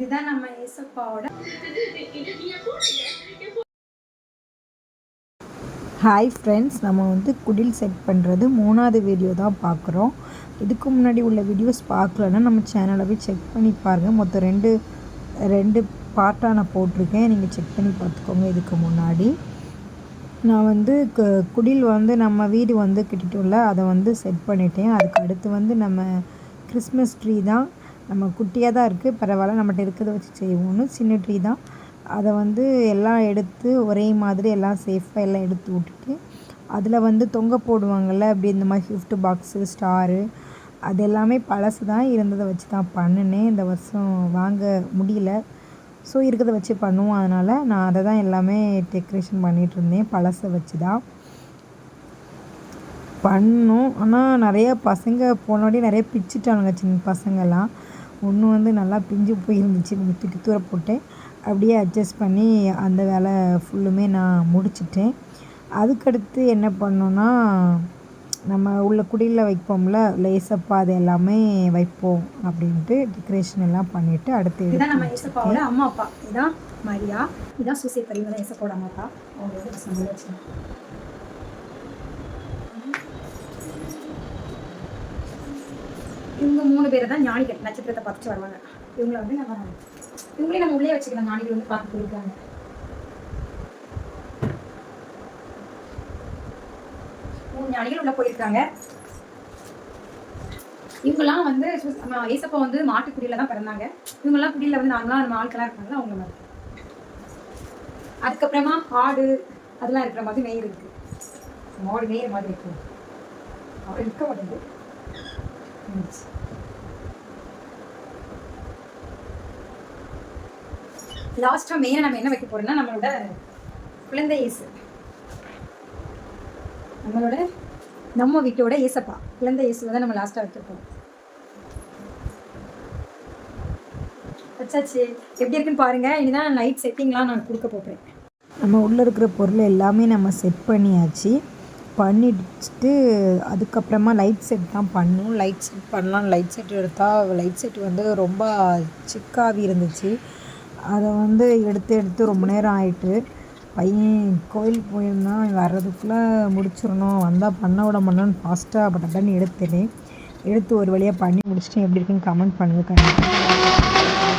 இதுதான் நம்ம ஏசப்பாவோட hi friends நம்ம வந்து குடில் செட் பண்ணுறது மூணாவது வீடியோ தான் பார்க்குறோம். இதுக்கு முன்னாடி உள்ள வீடியோஸ் பார்க்கலன்னா நம்ம சேனலை போய் செக் பண்ணி பாருங்கள் மொத்தம் ரெண்டு ரெண்டு பார்ட்டாக நான் போட்டிருக்கேன். நீங்கள் செக் பண்ணி பார்த்துக்கோங்க இதுக்கு முன்னாடி. நான் வந்து குடில் வந்து நம்ம வீடு வந்து கிட்டிட்டோம்ல அதை வந்து செட் பண்ணிட்டேன். அதுக்கு அடுத்து வந்து நம்ம கிறிஸ்மஸ் ட்ரீ தான் நம்ம குட்டியாக தான் இருக்குது பரவாயில்ல நம்மகிட்ட இருக்கிறத வச்சு செய்வோம்னு சின்ன ட்ரீ தான். அதை வந்து எல்லாம் எடுத்து ஒரே மாதிரி எல்லாம் சேஃபாக எல்லாம் எடுத்து விட்டுட்டு அதில் வந்து தொங்க போடுவாங்கள்ல அப்படி இந்த மாதிரி gift பாக்ஸு ஸ்டாரு அது எல்லாமே பழசு தான். இருந்ததை வச்சு தான் பண்ணினேன். இந்த வருஷம் வாங்க முடியல. ஸோ இருக்கிறத வச்சு பண்ணுவோம். அதனால் நான் அதை தான் எல்லாமே டெக்கரேஷன் பண்ணிகிட்டு இருந்தேன். பழசை வச்சு தான். பண்ணோம். ஆனால் நிறைய பசங்க போனோடய நிறைய பிச்சுட்டானுங்க சின்ன பசங்கள்லாம் ஒன்று வந்து நல்லா பிஞ்சு போயிருந்துச்சு. நம்ம தூக்கி தூர போட்டேன். அப்படியே அட்ஜஸ்ட் பண்ணி அந்த வேலை ஃபுல்லுமே நான் முடிச்சிட்டேன். அதுக்கடுத்து என்ன பண்ணோன்னா நம்ம உள்ள குடியில் வைப்போம்ல லேசப்பா அது எல்லாமே வைப்போம் அப்படின்ட்டு டெக்கரேஷன் எல்லாம் பண்ணிவிட்டு அடுத்து இதுதான் நம்ம ஏசப்பாவோட அம்மா அப்பா. இதுதான் மரியா. இதுதான் சூசைப்பர் இவங்க தான் ஏசப்பாவோட அம்மா அப்பா. அவங்க வந்து பசங்க வச்சு இவங்க மூணு பேரை தான் ஞானிகள் நட்சத்திரத்தை பார்த்துட்டு வருவாங்க. இவங்கள வந்து நம்ம இவங்களே நம்ம உள்ளே வச்சுக்கலாம் ஞானிகள் வந்து பார்த்து போயிருக்காங்க. மூணு ஞானிகள் உள்ள போயிருக்காங்க. இவங்கெல்லாம் வந்து ஏசப்பா வந்து மாட்டுக்குடியில தான் பிறந்தாங்க. இவங்கெல்லாம் குடியில வந்து நாங்களாம் நம்ம ஆட்களாக இருக்காங்க அவங்கள மாதிரி. அதுக்கப்புறமா ஆடு அதெல்லாம் இருக்கிற மாதிரி மேயிருக்கு மாடு மேயிற மாதிரி இருக்கு. அவர் இருக்க மாட்டேங்குது. லாஸ்ட்டாக மெயினாக நம்ம என்ன வைக்க போகிறோம்னா நம்மளோட குழந்தை இயேசு. நம்மளோட நம்ம வீட்டோட இயேசப்பா. குழந்தை இயேசுவை தான் நம்ம லாஸ்ட்டாக வச்சுருக்கோம் வச்சாச்சு. எப்படி இருக்குன்னு பாருங்கள் இனிதான் நைட் செட்டிங்லாம் நான் கொடுக்க போகிறேன் நம்ம உள்ளே இருக்கிற பொருள் எல்லாமே நம்ம செட் பண்ணியாச்சு. பண்ணிடுச்சுட்டு அதுக்கப்புறமா லைட் செட் தான் பண்ணோம் லைட் செட் பண்ணலாம். லைட் செட் எடுத்தால் லைட் செட் வந்து ரொம்ப சிக்காவி இருந்துச்சு. அதை வந்து எடுத்து எடுத்து ரொம்ப நேரம் ஆயிட்டு பையன் கோயிலுக்கு போயிருந்தான் வர்றதுக்குள்ளே முடிச்சிடணும். வந்தால் பண்ண விட மாட்டோன்னு ஃபாஸ்ட்டாக பட்டன்னு எடுத்துட்டேன் எடுத்து ஒரு வழியாக பண்ணி முடிச்சிட்டேன். எப்படி இருக்குன்னு கமெண்ட் பண்ணுங்கள் கண்டிப்பாக